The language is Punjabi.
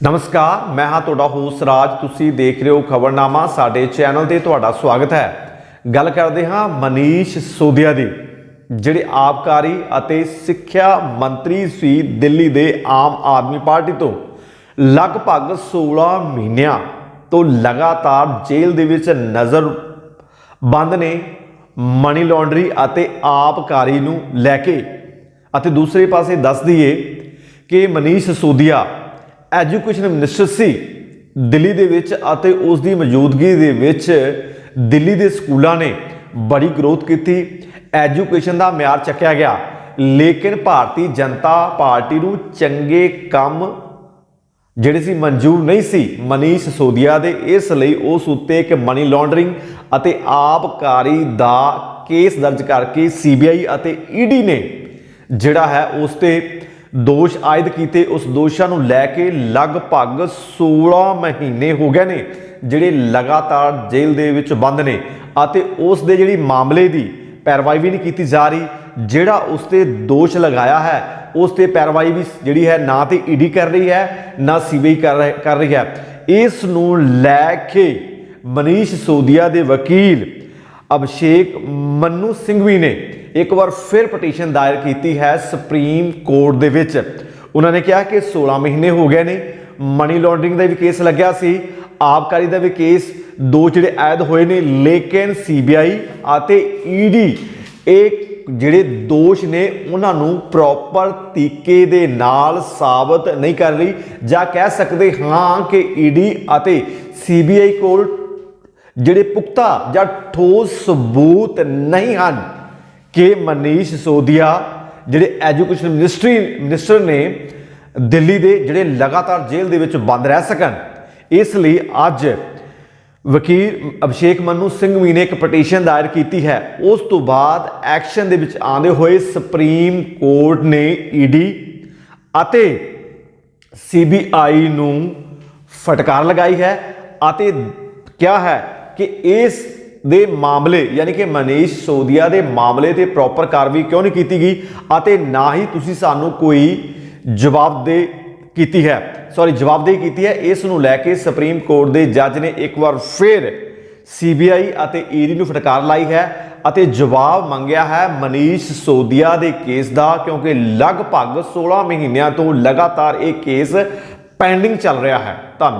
ਨਮਸਕਾਰ, ਮੈਂ ਹਾਂ ਤੁਹਾਡਾ ਹੋਸਟ ਰਾਜ। ਤੁਸੀਂ ਦੇਖ ਰਹੇ ਹੋ ਖਬਰਨਾਮਾ, ਸਾਡੇ ਚੈਨਲ ਤੇ ਤੁਹਾਡਾ ਸਵਾਗਤ ਹੈ। ਗੱਲ ਕਰਦੇ ਹਾਂ ਮਨੀਸ਼ ਸੋਧਿਆ ਦੀ, ਜਿਹੜੇ ਆਬਕਾਰੀ ਅਤੇ ਸਿੱਖਿਆ ਮੰਤਰੀ ਸੀ ਦਿੱਲੀ ਦੇ ਆਮ ਆਦਮੀ ਪਾਰਟੀ ਤੋਂ। ਲਗਭਗ 16 ਮਹੀਨਿਆਂ ਤੋਂ ਲਗਾਤਾਰ ਜੇਲ੍ਹ ਦੇ ਵਿੱਚ ਨਜ਼ਰ ਬੰਦ ਨੇ ਮਨੀ ਲਾਂਡਰੀ ਅਤੇ ਆਬਕਾਰੀ ਨੂੰ ਲੈ ਕੇ। ਅਤੇ ਦੂਸਰੇ ਪਾਸੇ ਦੱਸ ਦਈਏ ਕਿ ਮਨੀਸ਼ ਸੋਧਿਆ ਐਜੂਕੇਸ਼ਨ ਮਿਨਿਸਟਰ ਸੀ ਦਿੱਲੀ ਦੇ ਵਿੱਚ ਅਤੇ ਉਸ ਦੀ ਮੌਜੂਦਗੀ ਦੇ ਵਿੱਚ ਦਿੱਲੀ ਦੇ ਸਕੂਲਾਂ ਨੇ ਬੜੀ ਗਰੋਥ ਕੀਤੀ। ਐਜੂਕੇਸ਼ਨ ਦਾ ਮਿਆਰ ਚੱਕਿਆ ਗਿਆ। ਲੇਕਿਨ ਭਾਰਤੀ ਜਨਤਾ ਪਾਰਟੀ ਨੂੰ ਚੰਗੇ ਕੰਮ ਜਿਹੜੇ ਸੀ ਮਨਜ਼ੂਰ ਨਹੀਂ ਸੀ। ਮਨੀਸ਼ ਸੋਦੀਆ ਦੇ ਇਸ ਲਈ ਉਸ ਉੱਤੇ ਇੱਕ ਮਨੀ ਲਾਂਡਰਿੰਗ ਅਤੇ ਆਬਕਾਰੀ ਦਾ ਕੇਸ ਦਰਜ ਕਰਕੇ ਸੀਬੀਆਈ ਅਤੇ ਈਡੀ ਨੇ ਜਿਹੜਾ ਹੈ ਉਸ ਤੇ ਦੋਸ਼ ਆਇਦ ਕੀਤੇ, ਉਸ ਦੋਸ਼ਾਂ ਨੂੰ ਲੈ ਕੇ ਲਗਭਗ 16 ਮਹੀਨੇ ਹੋ ਗਏ ਨੇ, ਜਿਹੜੇ ਲਗਾਤਾਰ ਜੇਲ੍ਹ ਦੇ ਵਿੱਚ ਬੰਦ ਨੇ ਅਤੇ ਉਸ ਦੇ ਜਿਹੜੀ ਮਾਮਲੇ ਦੀ ਪੈਰਵਾਈ ਵੀ ਨਹੀਂ ਕੀਤੀ ਜਾ ਰਹੀ, ਜਿਹੜਾ ਉਸ ਤੇ ਦੋਸ਼ ਲਗਾਇਆ ਹੈ, ਉਸ ਤੇ ਪੈਰਵਾਈ ਵੀ ਜਿਹੜੀ ਹੈ ਨਾ ਤੇ ਈਡੀ ਕਰ ਰਹੀ ਹੈ, ਨਾ ਸੀਬੀਆਈ ਕਰ ਰਹੀ ਕਰ ਰਹੀ ਹੈ। ਇਸ ਨੂੰ ਲੈ ਕੇ ਮਨੀਸ਼ ਸੋਦੀਆ ਦੇ ਵਕੀਲ ਅਭਿਸ਼ੇਕ ਮੰਨੂ ਸਿੰਘ ਵੀ ਨੇ ਇੱਕ ਵਾਰ ਫਿਰ ਪਟੀਸ਼ਨ ਦਾਇਰ ਕੀਤੀ ਹੈ ਸੁਪਰੀਮ ਕੋਰਟ ਦੇ ਵਿੱਚ। ਉਹਨਾਂ ਨੇ ਕਿਹਾ ਕਿ 16 ਮਹੀਨੇ ਹੋ ਗਏ ਨੇ ਮਨੀ ਲਾਂਡਰਿੰਗ ਦਾ ਵੀ ਕੇਸ ਲੱਗਿਆ ਸੀ, ਆਬਕਾਰੀ ਦਾ ਵੀ ਕੇਸ ਦੋ ਜਿਹੜੇ ਆਇਦ ਹੋਏ ਨੇ, ਲੇਕਿਨ ਸੀਬੀਆਈ ਅਤੇ ਈਡੀ ਇਹ ਜਿਹੜੇ ਦੋਸ਼ ਨੇ, ਉਹਨਾਂ ਨੂੰ ਪ੍ਰੋਪਰ ਤਰੀਕੇ ਦੇ ਨਾਲ ਸਾਬਤ ਨਹੀਂ ਕਰ ਰਹੀ। ਜਾਂ ਕਹਿ ਸਕਦੇ ਹਾਂ ਕਿ ਈਡੀ ਅਤੇ ਸੀਬੀਆਈ ਕੋਲ ਜਿਹੜੇ ਪੁਖਤਾ ਜਾਂ ਠੋਸ ਸਬੂਤ ਨਹੀਂ ਹਨ। ਕਿ ਮਨੀਸ਼ ਸੋਦੀਆ ਜਿਹੜੇ ਐਜੂਕੇਸ਼ਨ ਮਿਨਿਸਟਰੀ, ਮਿਨਿਸਟਰ ਨੇ ਦਿੱਲੀ ਦੇ ਜਿਹੜੇ ਲਗਾਤਾਰ ਜੇਲ੍ਹ ਦੇ ਵਿੱਚ ਬੰਦ ਰਹਿ ਸਕਣ, ਇਸ ਲਈ ਅੱਜ ਵਕੀਲ ਅਭਿਸ਼ੇਕ ਮਨੂ ਸਿੰਘਵੀ ਨੇ ਇੱਕ ਪਟੀਸ਼ਨ ਦਾਇਰ ਕੀਤੀ ਹੈ। ਉਸ ਤੋਂ ਬਾਅਦ ਐਕਸ਼ਨ ਦੇ ਵਿੱਚ ਆਉਂਦੇ ਹੋਏ ਸੁਪਰੀਮ ਕੋਰਟ ਨੇ ਈਡੀ ਅਤੇ ਸੀਬੀਆਈ ਨੂੰ ਫਟਕਾਰ ਲਗਾਈ ਹੈ ਅਤੇ ਕਿਹਾ ਹੈ ਕਿ ਇਸ ਦੇ ਮਾਮਲੇ, ਯਾਨੀ ਕਿ ਮਨੀਸ਼ ਸੋਦੀਆ ਦੇ ਮਾਮਲੇ ਤੇ ਪ੍ਰੋਪਰ ਕਾਰਵਾਈ ਕਿਉਂ ਨਹੀਂ ਕੀਤੀ ਗਈ ਅਤੇ ਨਾ ਹੀ ਤੁਸੀਂ ਸਾਨੂੰ ਕੋਈ ਜਵਾਬ ਦੇ ਕੀਤੀ ਹੈ। ਸੌਰੀ ਜਵਾਬਦੇਹੀ ਕੀਤੀ ਹੈ। ਇਸ ਨੂੰ ਲੈ ਕੇ ਸੁਪਰੀਮ ਕੋਰਟ ਦੇ ਜੱਜ ਨੇ ਇੱਕ ਵਾਰ ਫਿਰ ਸੀਬੀਆਈ ਅਤੇ ਈਡੀ ਨੂੰ ਫਟਕਾਰ ਲਾਈ ਹੈ ਅਤੇ ਜਵਾਬ ਮੰਗਿਆ ਹੈ ਮਨੀਸ਼ ਸੋਦੀਆ ਦੇ ਕੇਸ ਦਾ, ਕਿਉਂਕਿ ਲਗਭਗ 16 ਮਹੀਨਿਆਂ ਤੋਂ ਲਗਾਤਾਰ ਇਹ ਕੇਸ ਪੈਂਡਿੰਗ ਚੱਲ ਰਿਹਾ ਹੈ। ਧੰਨਵਾਦ।